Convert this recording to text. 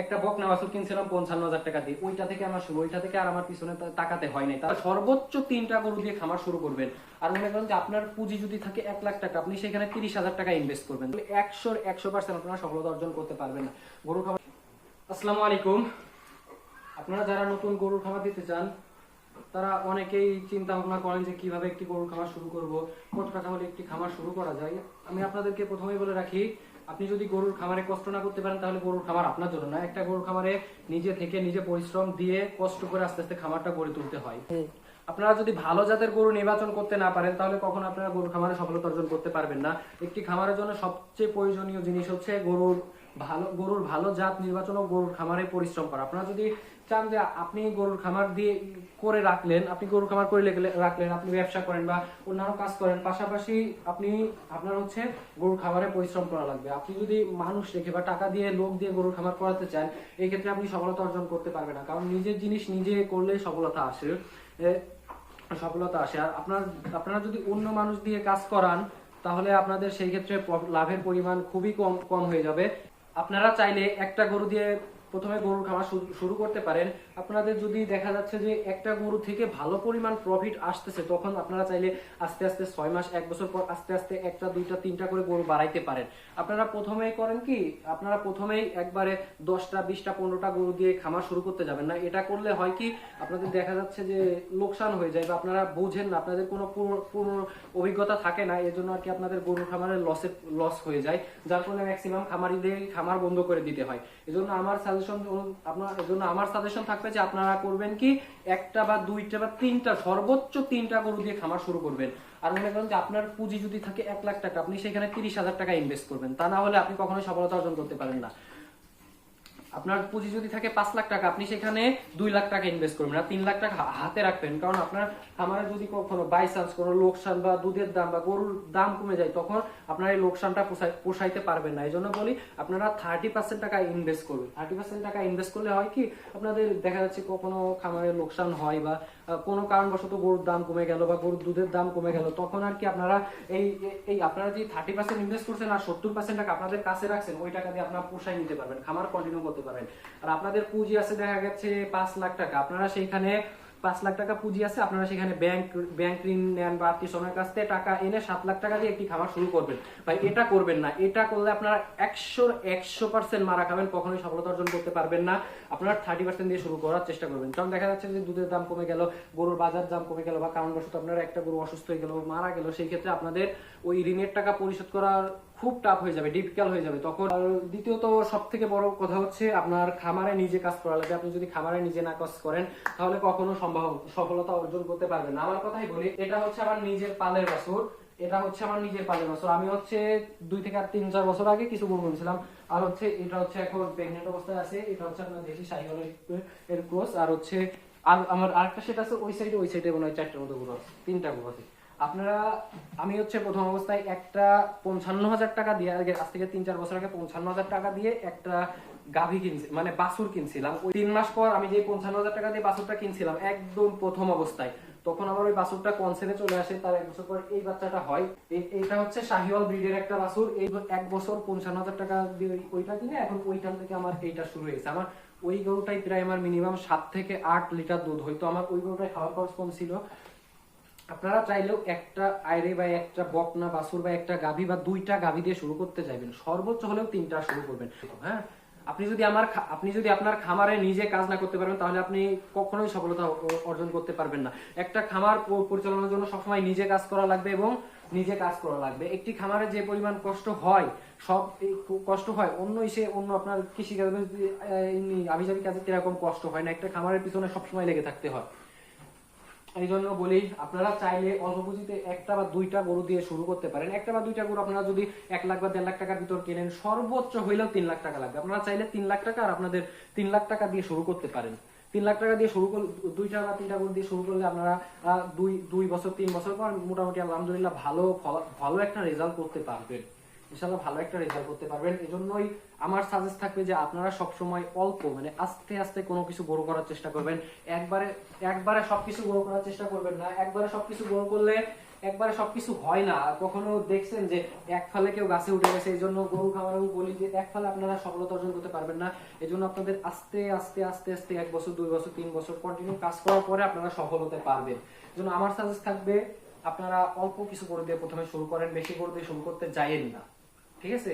একটা বকনা বাছুর কিনছিলাম পঞ্চান্ন হাজার টাকা দিয়ে। ওইটা থেকে আমার শুরু, ওইটা থেকে আর আমার পিছনে তাকাতে হয় নাই। তার সর্বোচ্চ তিনটা গরু দিয়ে খামার শুরু করবেন। আর মনে করেন যে আপনার পুঁজি যদি থাকে এক লাখ টাকা, আপনি সেখানে তিরিশ হাজার টাকা ইনভেস্ট করবেন। একশোর একশো পার্সেন্ট আপনারা সফলতা অর্জন করতে পারবেন না। গরু খামার আসসালামু আলাইকুম। আপনারা যারা নতুন গরুর খামার দিতে চান, তারা অনেকেই চিন্তা ভাবনা করেন যে কীভাবে একটি গরুর খামার শুরু করব। কত টাকা হলে একটি খামার শুরু করা যায়। আমি আপনাদেরকে প্রথমেই বলে রাখি আপনি যদি গরুর খামারে কষ্ট না করতে পারেন তাহলে গরুর খামার আপনার জন্য না একটা গরুর খামারে নিজে থেকে নিজে পরিশ্রম দিয়ে কষ্ট করে আস্তে আস্তে খামারটা গড়ে তুলতে হয়। আপনারা যদি ভালো জাতের গরু নির্বাচন করতে না পারেন তাহলে কখন আপনারা গরুর খামারে সফলতা অর্জন করতে পারবেন না। একটি খামারের জন্য সবচেয়ে প্রয়োজনীয় জিনিস হচ্ছে গরুর ভালো গরুর ভালো জাত নির্বাচন ও গরুর খামারে পরিশ্রম করা। আপনারা যদি চান যে আপনি গরুর খামার দিয়ে করে রাখলেন, আপনি গরুর খামার করে রাখলেন, আপনি ব্যবসা করেন বা অন্যান্য কাজ করেন, পাশাপাশি আপনি, আপনার হচ্ছে গরুর খামারে পরিশ্রম করা লাগবে। আপনি যদি মানুষ রেখে বা টাকা দিয়ে, লোক দিয়ে গরুর খামার করাতে চান, এই ক্ষেত্রে আপনি সফলতা অর্জন করতে পারবেন না। কারণ নিজের জিনিস নিজে করলে সফলতা আসে সফলতা আসে। আর আপনার, আপনারা যদি অন্য মানুষ দিয়ে কাজ করান, তাহলে আপনাদের সেই ক্ষেত্রে লাভের পরিমাণ খুবই কম কম হয়ে যাবে। আপনারা চাইলে একটা গরু দিয়ে প্রথমে গরুর খামার শুরু- করতে পারেন। আপনাদের যদি দেখা যাচ্ছে যে একটা গরু থেকে ভালো পরিমাণ প্রফিট আসতেছে, তখন আপনারা চাইলে আস্তে আস্তে ছয় মাস, এক বছর পর আস্তে আস্তে একটা, দুইটা, তিনটা করে গরু বাড়াইতে পারেন। আপনারা প্রথমেই করেন কি, আপনারা প্রথমেই একবারে দশটা, বিশটা, পনেরোটা গরু দিয়ে খামার শুরু করতে যাবেন না। এটা করলে হয় কি, আপনাদের দেখা যাচ্ছে যে লোকসান হয়ে যায় বা আপনারা বোঝেন না, আপনাদের কোনো পুরো- অভিজ্ঞতা থাকে না এর জন্য আর কি আপনাদের গরুর খামারের লসে লস হয়ে যায়, যার ফলে ম্যাক্সিমাম খামারিদের খামার বন্ধ করে দিতে হয়। এজন্য আমার আপনার জন্য আমার সাজেশন থাকবে যে আপনারা করবেন কি, একটা বা দুইটা বা তিনটা, সর্বোচ্চ তিনটা গরু দিয়ে খামার শুরু করবেন। আর মনে করেন যে আপনার পুঁজি যদি থাকে এক লাখ টাকা, আপনি সেখানে তিরিশ হাজার টাকা ইনভেস্ট করবেন। তা না হলে আপনি কখনোই সফলতা অর্জন করতে পারেন না। আপনার পুঁজি যদি থাকে পাঁচ লাখ টাকা, আপনি সেখানে দুই লাখ টাকা ইনভেস্ট করবেন আর তিন লাখ টাকা হাতে রাখবেন। কারণ আপনার খামারে যদি কখনো বাই চান্স কোনো লোকসান বা দুধের দাম বা গরুর দাম কমে যায়, তখন আপনার এই লোকসানটা পোষাইতে পারবেন না। এই জন্য বলি, আপনারা থার্টি পার্সেন্ট টাকা ইনভেস্ট করবেন। থার্টি পার্সেন্ট টাকা ইনভেস্ট করলে হয় কি, আপনাদের দেখা যাচ্ছে কখনো খামারে লোকসান হয় বা কোনো কারণবশত গরুর দাম কমে গেল বা গরুর দুধের দাম কমে গেল, তখন আর কি আপনারা এই, এই- এই আপনারা যে থার্টি পার্সেন্ট ইনভেস্ট করছেন আর সত্তর পার্সেন্ট টাকা আপনাদের কাছে রাখছেন, ওই টাকা দিয়ে আপনারা পোষাই নিতে পারবেন। খামার কন্টিনিউ করতে পারবেন আর আপনাদের পুঁজি আছে, দেখা গেছে পাঁচ লাখ টাকা। আপনারা সেইখানে পাঁচ লাখ টাকা পুঁজি আছে, আপনারা সেখানে ব্যাংক ব্যাংক ঋণ নেন বা আত্মীয় কাছ থেকে টাকা এনে সাত লাখ টাকা দিয়ে একটি খামার শুরু করবেন। ভাই, এটা করবেন না। এটা করলে আপনারা একশোর একশো পার্সেন্ট মারা খাবেন, কখনোই সফলতা অর্জন করতে পারবেন না। আপনারা থার্টি পার্সেন্ট দিয়ে শুরু করার চেষ্টা করবেন। কারণ দেখা যাচ্ছে যে দুধের দাম কমে গেল, গরুর বাজার দাম কমে গেল বা কারণবশত আপনারা একটা গরু অসুস্থ হয়ে গেল, মারা গেল, সেই ক্ষেত্রে আপনাদের ওই ঋণের টাকা পরিশোধ করার খুব টাফ হয়ে যাবে ডিফিকাল্ট হয়ে যাবে। তখন দ্বিতীয়ত সব থেকে বড় কথা হচ্ছে আপনার খামারে নিজে কাজ করা লাগবে। আপনি যদি খামারে নিজে না কাজ করেন, তাহলে কখনো সম্ভব, সফলতা অর্জন করতে পারবেন আমার কথাই বলি, এটা হচ্ছে আমার নিজের পালের বাছুর। এটা হচ্ছে আমার নিজের পালের বাছুর। আমি হচ্ছে দুই থেকে তিন, চার বছর আগে কিছু গরু কিনছিলাম। আর হচ্ছে এটা হচ্ছে এখন প্রেগনেন্ট অবস্থায় আছে। এটা হচ্ছে আপনার দেশি সাইকেলের, এর ক্রস আর হচ্ছে আর আমার আরেকটা সেট আছে, ওই সাইডে ওই সাইডে মনে হয় চারটার মতো গরু আছে, তিনটা গরু আছে। আপনারা, আমি হচ্ছে প্রথম অবস্থায় একটা পঞ্চান্ন হাজার টাকা দিয়ে আজ থেকে তিন চার বছর আগে পঞ্চান্ন হাজার টাকা দিয়ে একটা গাভী কিনছি মানে বাছুর কিনছিলাম। ওই তিন মাস পর আমি যে পঞ্চান্ন হাজার টাকা দিয়ে বাছুরটা কিনছিলাম, একদম প্রথম অবস্থায়। তখন আমার ওই বাছুরটা কনসেপ্টে চলে আসে, তার এক বছর পর এই বাচ্চাটা হয়। এইটা হচ্ছে শাহিওয়াল ব্রিডের একটা বাছুর। এই এক বছর পঞ্চান্ন হাজার টাকা দিয়ে ওইটা কিনে এখন ওইখান থেকে আমার এইটা শুরু হয়েছে। আমার ওই গরুটাই প্রায় আমার মিনিমাম সাত থেকে আট লিটার দুধ হইতো। আমার ওই গরুটাই খাওয়ার খরচ কম ছিল। আপনারা চাইলেও একটা আইরে বা একটা বকনা বাছুর বা একটা গাভী বা দুইটা গাভী দিয়ে শুরু করতে চাইবেন। সর্বোচ্চ হলেও তিনটা শুরু করবেন। হ্যাঁ? আপনি যদি আমার আপনি যদি আপনার খামারে নিজে কাজ না করতে পারবেন, তাহলে আপনি কখনোই সফলতা অর্জন করতে পারবেন না। একটা খামার পরিচালনার জন্য সবসময় নিজে কাজ করা লাগবে এবং নিজে কাজ করা লাগবে। একটি খামারে যে পরিমাণ কষ্ট হয়, সব কষ্ট হয়, অন্য এসে অন্য আপনার কৃষি কাজে আমি যাবি কাজে কীরকম কষ্ট হয় না? একটা খামারের পিছনে সবসময় লেগে থাকতে হয়। এই জন্য বলি, আপনারা চাইলে অল্প পুঁজিতে একটা বা দুইটা গরু দিয়ে শুরু করতে পারেন। একটা বা দুইটা গরু আপনারা যদি এক লাখ বা দেড় লাখ টাকার ভিতর কেনেন, সর্বোচ্চ হইলেও তিন লাখ টাকা লাগবে। আপনারা চাইলে তিন লাখ টাকা আর আপনাদের তিন লাখ টাকা দিয়ে শুরু করতে পারেন। তিন লাখ টাকা দিয়ে শুরু করলে দুইটা বা তিনটা গরু দিয়ে শুরু করলে আপনারা দুই দুই বছর, তিন বছর পর মোটামুটি আলহামদুলিল্লাহ ভালো ভালো একটা রেজাল্ট করতে পারবেন। ইনশাল্লাহ ভালো একটা রেজাল্ট করতে পারবেন। এজন্যই আমার সাজেস্ট থাকবে যে আপনারা সব সময় অল্প মানে আস্তে আস্তে কোনো কিছু বড় করার চেষ্টা করবেন। একবারে একবারে সবকিছু বড় করার চেষ্টা করবেন না। একবারে সবকিছু বড় করলে একবারে সবকিছু হয় না। কখনো দেখছেন যে এক ফালে কেউ গাছে উঠে গেছে এই জন্য গরু আমি বলি যে এক ফালে আপনারা সফলতা অর্জন করতে পারবেন না। এই জন্য আপনাদের আস্তে আস্তে আস্তে আস্তে এক বছর, দুই বছর, তিন বছর কন্টিনিউ কাজ করার পরে আপনারা সফল হতে পারবেন। এই জন্য আমার সাজেস্ট থাকবে, আপনারা অল্প কিছু করে দিয়ে প্রথমে শুরু করেন, বেশি করে দিয়ে শুরু করতে যাইয়েন না। ঠিক আছে